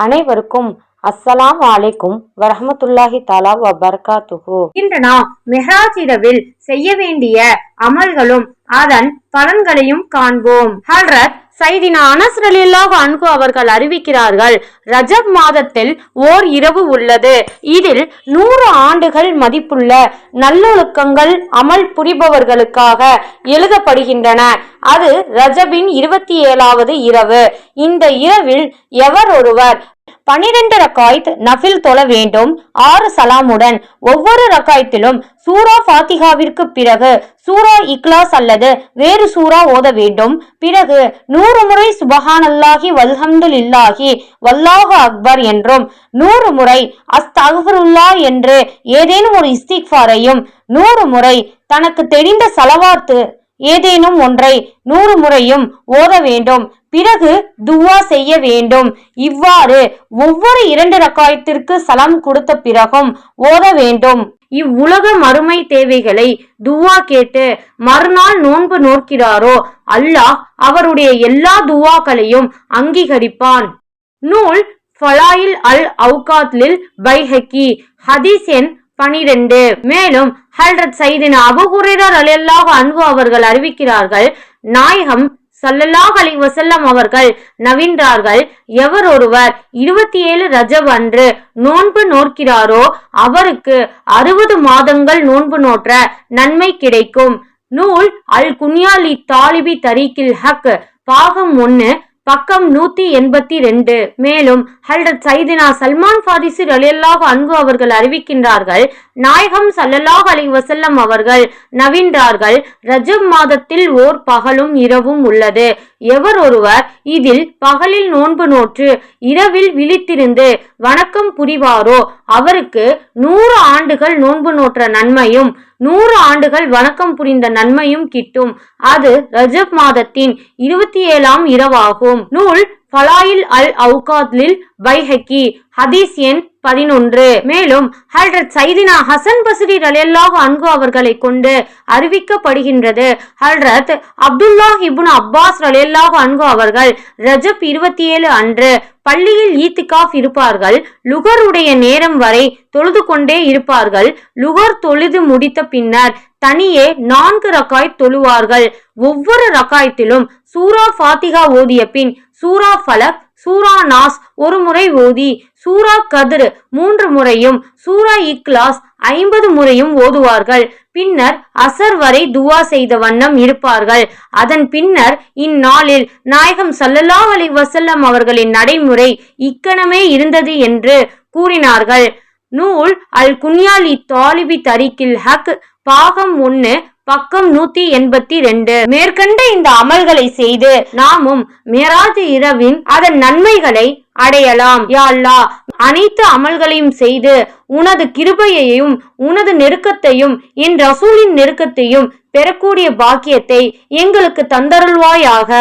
அனைவருக்கும் அஸ்ஸலாம் அலைக்கும் வரஹமத்துல்லாஹி தாலா வபர்காத்துஹு. இன்று நாம் மெஹராஜ் இரவில் செய்ய வேண்டிய அமல்களும் அதன் பலன்களையும் காண்போம். ஹல்ரத் சைதின அனஸ் ரலியல்லாஹு அவர்கள் அறிவிக்கிறார்கள் ரஜப் மாதத்தில் ஓர் இரவு உள்ளது. இதில் நூறு ஆண்டுகள் மதிப்புள்ள நல்லொழுக்கங்கள் அமல் புரிபவர்களுக்காக எழுதப்படுகின்றன. அது ரஜபின் இருபத்தி ஏழாவது இரவு. இந்த இரவில் எவர் ஒருவர் பனிரெண்டு ரக்காய்த் நஃபில் தொழ வேண்டும். ஆறு சலாமுடன். ஒவ்வொரு ரக்காயத்திலும் சூரா ஃபாத்திகாவிற்கு பிறகு சூரா இக்லாஸ் அல்லது வேறு சூரா ஓத வேண்டும். பிறகு நூறு முறை சுபஹானல்லாஹி வல்ஹம்துலில்லாஹி வல்லாஹு அக்பர் என்றும் நூறு முறை அஸ்தகுருல்லா என்று ஏதேனும் ஒரு இஸ்திக்ஃபாரையும் நூறு முறை தனக்கு தெரிந்த சலவாத்து ஏதேனும் ஒன்றை நூறு முறையும் ஓத வேண்டும். பிறகு துவா செய்ய வேண்டும். இவ்வாறு ஒவ்வொரு இரண்டு ரக்காயத்திற்கு சலம் கொடுத்த பிறகும் ஓத வேண்டும். இவ்வுலக மறுமை தேவைகளை துவா கேட்டு மறுநாள் நோன்பு நோக்கிறாரோ அல்லாஹ் அவருடைய எல்லா துவாக்களையும் அங்கீகரிப்பான். நூல் ஃபலாயில் அல் அவுகாத்லில் பைஹக்கி. ஹதீஸ் எண் பனிரெண்டு. மேலும் ஹல்ரத் சைதின் அபுஹுரேரர் அலியல்லாக அன்பு அவர்கள் அறிவிக்கிறார்கள் நாயகம் சல்லல்லாஹ் அலி வசல்லம் அவர்கள் நவின்றார்கள் எவர் ஒருவர் இருபத்தி ஏழு ரஜப் அன்று நோன்பு நோக்கிறாரோ அவருக்கு அறுபது மாதங்கள் நோன்பு நோற்ற நன்மை கிடைக்கும். நூல் அல் குன்யாலி தாலிபி தரீக்கில் ஹக் பாகம் ஒன்னு பக்கம் நூத்தி எண்பத்தி ரெண்டு. மேலும் ஹல்ரத் சைதினா சல்மான் ஃபாதிசி அலியல்லாஹ் அன்பு அவர்கள் அறிவிக்கின்றார்கள் நாயகம் சல்லல்லாஹ் அலி வசல்லம் அவர்கள் நவின்றார்கள் ரஜப் மாதத்தில் ஓர் பகலும் இரவும் உள்ளது. எவர் ஒருவர் இதில் பகலில் நோன்பு நோற்று இரவில் விழித்திருந்து வணக்கம் புரிவாரோ? அவருக்கு நூறு ஆண்டுகள் நோன்பு நோற்ற நன்மையும் நூறு ஆண்டுகள் வணக்கம் புரிந்த நன்மையும் கிட்டும். அது ரஜப் மாதத்தின் இருபத்தி ஏழாம் இரவாகும். நூல் ஃபலாயில் அல் அவுகாத்லில் பைஹக்கி ஹதீஸ் எண் பதினொன்று. மேலும் ஹல்ரத் சைதினா ஹசன் பசரி ரலியல்லாஹு அன்கு அவர்களை கொண்டு அறிவிக்கப்படுகின்றது. ஹல்ரத் அப்துல்லாஹ் இபுன் அப்பாஸ் ரலியல்லாஹு அன்கு அவர்கள் ரஜப் இருபத்தி ஏழு அன்று பள்ளியில் ஈத்திகாஃப் இருப்பார்கள். லுகருடைய நேரம் வரை தொழுது கொண்டே இருப்பார்கள். லுகர் தொழுது முடித்த பின்னர் தனியே நான்கு ரக்காய் தொழுவார்கள். ஒவ்வொரு ரக்காயத்திலும் சூரா ஃபாத்திகா ஓதிய பின் சூரா ஃபலக் சூரா நாஸ் ஒரு முறை ஓதி சூரா கதிர் மூன்று முறையும் சூரா இக்லாஸ் ஐம்பது முறையும் ஓதுவார்கள். பின்னர் அசர் வரை துவா செய்த வண்ணம் இருப்பார்கள். அதன் பின்னர் இந்நாளில் நாயகம் சல்லல்லா அலி வசல்லம் அவர்களின் நடைமுறை இக்கணமே இருந்தது என்று கூறினார்கள். நூல் அல் குன்யாலி தாலிபி தரிக்கில் ஹக் பாகம் ஒன்னு பக்கம் நூத்தி எண்பத்தி ரெண்டு. மேற்கண்ட இந்த அமல்களை செய்து நாமும் மேராஜ் இரவின் அதன் நன்மைகளை அடையலாம். யாழ்லா அனைத்து அமல்களையும் செய்து உனது கிருபையையும் உனது நெருக்கத்தையும் என் ரசூலின் நெருக்கத்தையும் பெறக்கூடிய பாக்கியத்தை எங்களுக்கு தந்தருள்வாயாக.